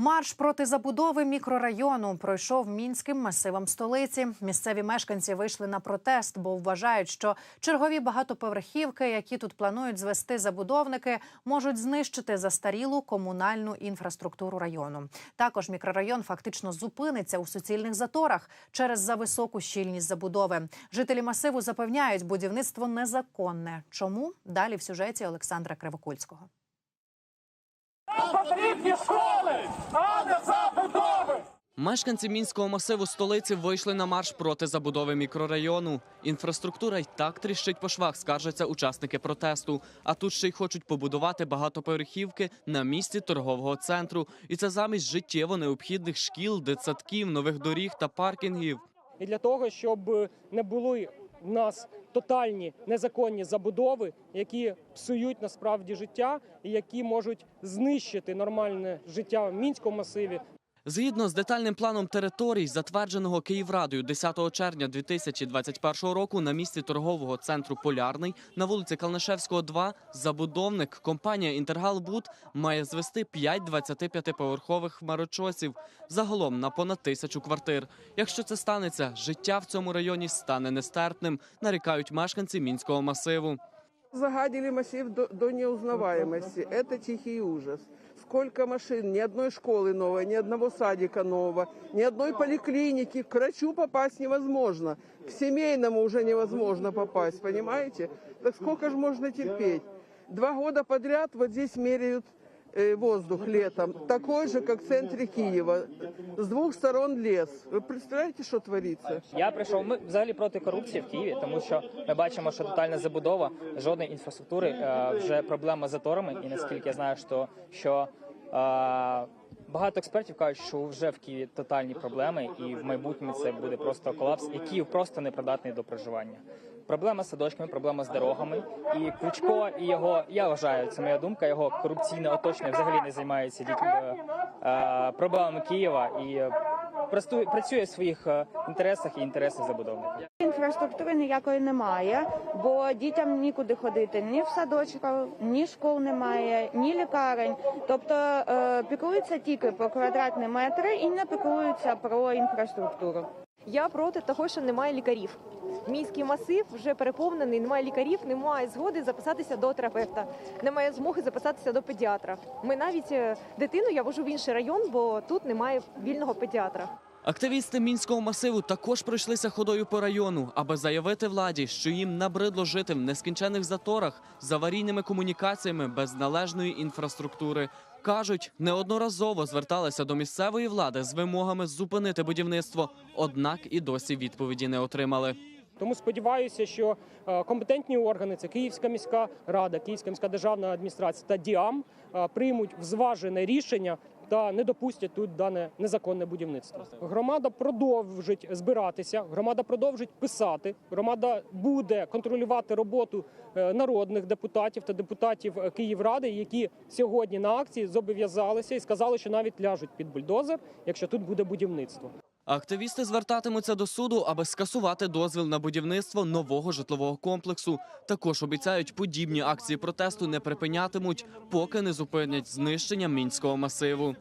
Марш проти забудови мікрорайону пройшов мінським масивом столиці. Місцеві мешканці вийшли на протест, бо вважають, що чергові багатоповерхівки, які тут планують звести забудовники, можуть знищити застарілу комунальну інфраструктуру району. Також мікрорайон фактично зупиниться у суцільних заторах через зависоку щільність забудови. Жителі масиву запевняють, будівництво незаконне. Чому далі в сюжеті Олександра Кривокульського? Потрібні школи, а не забудови. Мешканці мінського масиву столиці вийшли на марш проти забудови мікрорайону. Інфраструктура й так тріщить по швах, скаржаться учасники протесту. А тут ще й хочуть побудувати багатоповерхівки на місці торгового центру. І це замість життєво необхідних шкіл, дитсадків, нових доріг та паркінгів. і для того, щоб не були в нас тотальні незаконні забудови, які псують насправді життя і які можуть знищити нормальне життя в мінському масиві, Згідно з детальним планом територій, затвердженого Київрадою 10 червня 2021 року на місці торгового центру Полярний на вулиці Калнишевського, 2, забудовник компанія Інтергалбуд має звести 5 25-поверхових хмарочосів загалом на понад тисячу квартир. Якщо це станеться, життя в цьому районі стане нестерпним, нарікають мешканці мінського масиву. Загадили массив до, до неузнаваемости. Это тихий ужас. Сколько машин, ни одной школы новой, ни одного садика нового, ни одной поликлиники. К врачу попасть невозможно. К семейному уже невозможно попасть, понимаете? Так сколько же можно терпеть? Два года подряд вот здесь меряют э, воздух летом. Такой же, как в центре Киева. С двух сторон лес. Ви представляєте, що твориться? Я прийшов. Ми взагалі проти корупції в Києві, тому що ми бачимо, що тотальна забудова жодної інфраструктури е, вже проблема з заторами. І наскільки я знаю, що, що е, багато експертів кажуть, що вже в Києві тотальні проблеми, і в майбутньому це буде просто колапс, і Київ просто не придатний до проживання. Проблема з садочками, проблема з дорогами. І Кличко і його, я вважаю, це моя думка. Його корупційне оточення взагалі не займається е, проблемами Києва і е, працює, працює в своїх е, інтересах і інтересах забудовника. Інфраструктури ніякої немає, бо дітям нікуди ходити ні в садочок, ні школ немає, ні лікарень. Тобто е, піклуються тільки про квадратні метри і не піклуються про інфраструктуру. Я проти того, що немає лікарів. Міський масив вже переповнений, немає лікарів, немає згоди записатися до терапевта, немає змоги записатися до педіатра. Ми навіть е, дитину я вожу в інший район, бо тут немає вільного педіатра. Активісти мінського масиву також пройшлися ходою по району, аби заявити владі, що їм набридло жити в нескінчених заторах з аварійними комунікаціями без належної інфраструктури. Кажуть, неодноразово зверталися до місцевої влади з вимогами зупинити будівництво, однак і досі відповіді не отримали. Тому сподіваюся, що е, компетентні органи це Київська міська рада, Київська міська державна адміністрація та ДІАМ е, приймуть взважене рішення та не допустять тут дане незаконне будівництво. Громада продовжить збиратися, громада продовжить писати. Громада буде контролювати роботу е, народних депутатів та депутатів е, Київради, які сьогодні на акції зобов'язалися і сказали, що навіть ляжуть під бульдозер, якщо тут буде будівництво. Активісти звертатимуться до суду, аби скасувати дозвіл на будівництво нового житлового комплексу. Також обіцяють, подібні акції протесту не припинятимуть, поки не зупинять знищення мінського масиву.